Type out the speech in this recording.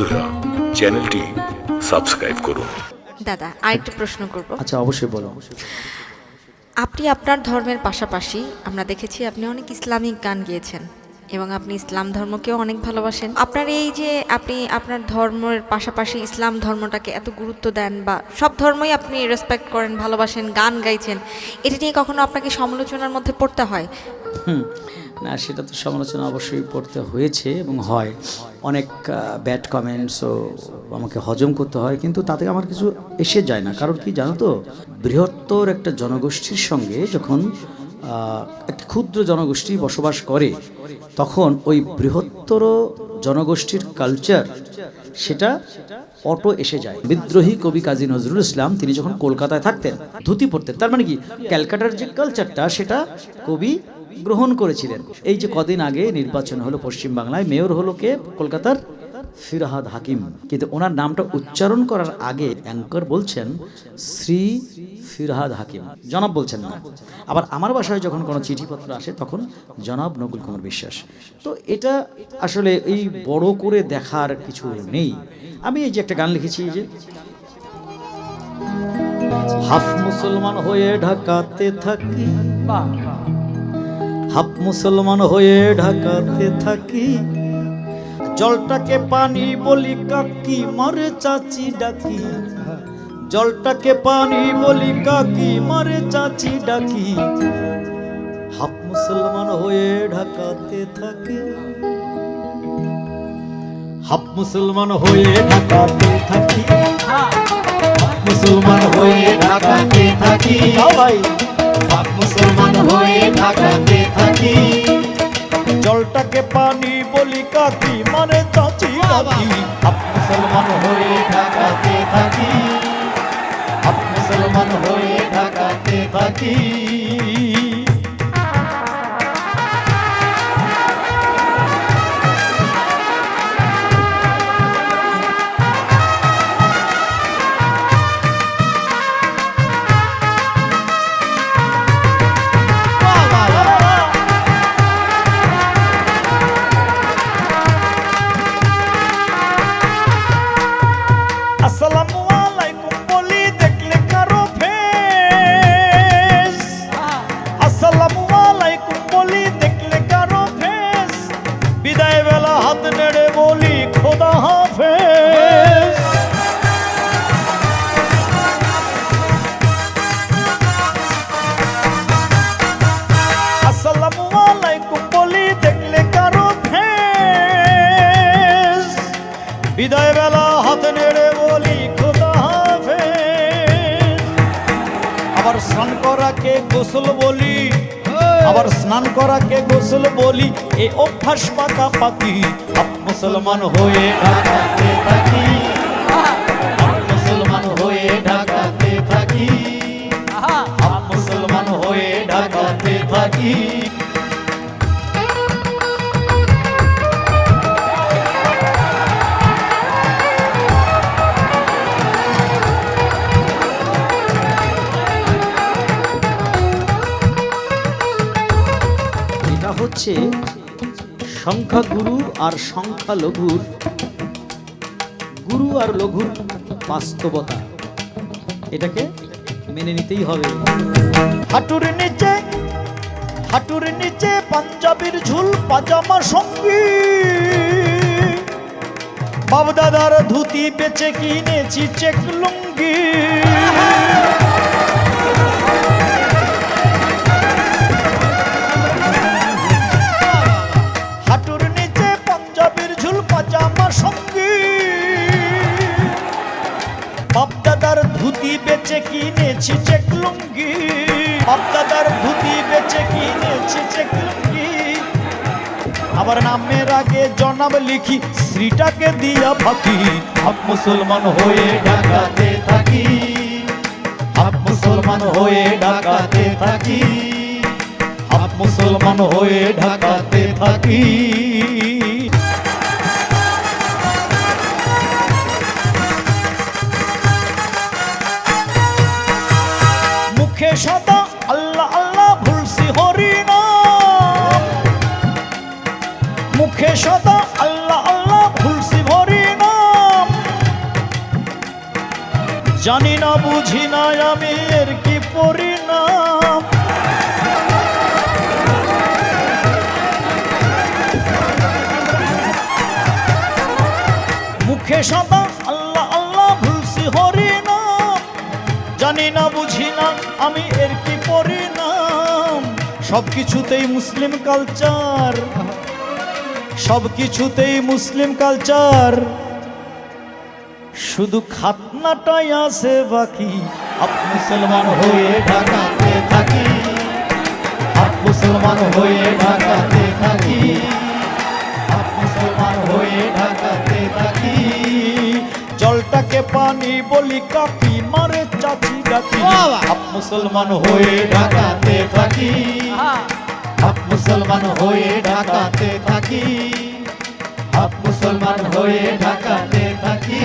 বন্ধুরা চ্যানেলটি সাবস্ক্রাইব করুন। দাদা আরেকটা প্রশ্ন করব। আচ্ছা অবশ্যই বলো। আপনি আপনার ধর্মের পাশাপাশি আমরা দেখেছি আপনি অনেক ইসলামিক গান গেয়েছেন। এবং আপনি ইসলাম ধর্মকেও অনেক ভালোবাসেন। আপনার এই যে আপনি আপনার ধর্মের পাশাপাশি ইসলাম ধর্মটাকে এত গুরুত্ব দেন বা সব ধর্মই আপনি রেসপেক্ট করেন ভালোবাসেন গান গাইছেন এটা নিয়ে কখনো আপনাকে সমালোচনার মধ্যে পড়তে হয়? হুম, না সেটা তো সমালোচনা অবশ্যই পড়তে হয়েছে এবং হয়। অনেক ব্যাড কমেন্টসও আমাকে হজম করতে হয় কিন্তু তাতে আমার কিছু এসে যায় না। কারণ কি জানো তো? বৃহত্তর একটা জনগোষ্ঠীর সঙ্গে যখন একটা ক্ষুদ্র জনগোষ্ঠী বসবাস করে তখন ওই বৃহত্তর জনগোষ্ঠীর কালচার সেটা অটো এসে যায়। বিদ্রোহী কবি কাজী নজরুল ইসলাম তিনি যখন কলকাতায় থাকতেন, ধুতি পড়তেন তার মানে কি? ক্যালকাটার যে কালচারটা সেটা কবি গ্রহণ করেছিলেন। এই যে কদিন আগে নির্বাচন হলো পশ্চিমবাংলায়, মেয়র হলো কে? কলকাতার ফিরহাদ হাকিম। কিন্তু ওনার নামটা উচ্চারণ করার আগে অ্যাঙ্কর বলছেন, শ্রী ফিরহাদ হাকিম। জনাব বলছেন না। আবার আমার বাসায় যখন কোনো চিঠিপত্র আসে, তখন জনাব নকুল কুমার বিশ্বাস। তো এটা আসলে এই বড় করে দেখার কিছু নেই। আমি এই যে একটা গান লিখেছি যে, হাফ মুসলমান হয়ে ঢাকাতে থাকি, হাফ মুসলমান হয়ে ঢাকাতে থাকি জলটাকে পানি বলি কাকি মারে চাচি ডাকি। জলটাকে পানি বলি কাকি মারে চাচি ডাকি। হাফ মুসলমান হয়ে ঢাকাতে থাকি। হাফ মুসলমান হয়ে ঢাকাতে থাকি। মুসলমান হয়ে ঢাকাতে থাকি। ভাই পাক মুসলমান হয়ে ঢাকাতে থাকি। জলটাকে পানি কাকি মানে চাচি ডাকি পাক মুসলমান হয়ে ঢাকাতে থাকি। পাক মুসলমান হয়ে ঢাকাতে থাকি। বিদায় বেলা হাত নেড়ে বলি খোদা হাফেজ। আবার স্নান করাকে গোসল বলি আবার স্নান করাকে গোসল বলি এ অভ্যাস পাকা পাকি আপ মুসলমান হয়ে থাকি। এটা হচ্ছে সংখ্যাগুরু আর সংখ্যালঘুর, গুরু আর লঘুর বাস্তবতা। এটাকে মেনে নিতেই হবে। হাঁটুর নিচে হাঁটুর নিচে পাঞ্জাবির ঝুল পাজামা সঙ্গী। বাবদাদার ধুতি বেচে কিনেছি চেক লুঙ্গি। কিনেছি চেক লুঙ্গি। বাপদাদার বেচে কিনেছি চেক লুঙ্গি। আবার নামের আগে জনাব লিখি শ্রীটাকে দিয়া ফাঁকি। পাক মুসলমান হয়ে ঢাকাতে থাকি। পাক মুসলমান হয়ে ঢাকাতে থাকি। পাক মুসলমান হয়ে ঢাকাতে থাকি। সদা আল্লাহ আল্লাহ ভুলছি হরি নাম। মুখে সদা আল্লাহ আল্লাহ ভুলছি হরি নাম। জানি না, বুঝি না, আমি এর কি পরিণাম? মুখে সদা জানি না, বুঝি না, আমি এর কি পরিণাম? সব কিছুতেই মুসলিম কালচার। সব কিছুতেই মুসলিম কালচার। শুধু খাতনাটাই আছে বাকি। আপ মুসলমান হয়ে ঢাকাতে থাকি। আপ মুসলমান হয়ে পানি বলি কাপি মারে চাচি ডাকি আপ মুসলমান হয়ে ঢাকাতে থাকি। আপ মুসলমান হয়ে ঢাকাতে থাকি। আপ মুসলমান হয়ে ঢাকাতে থাকি।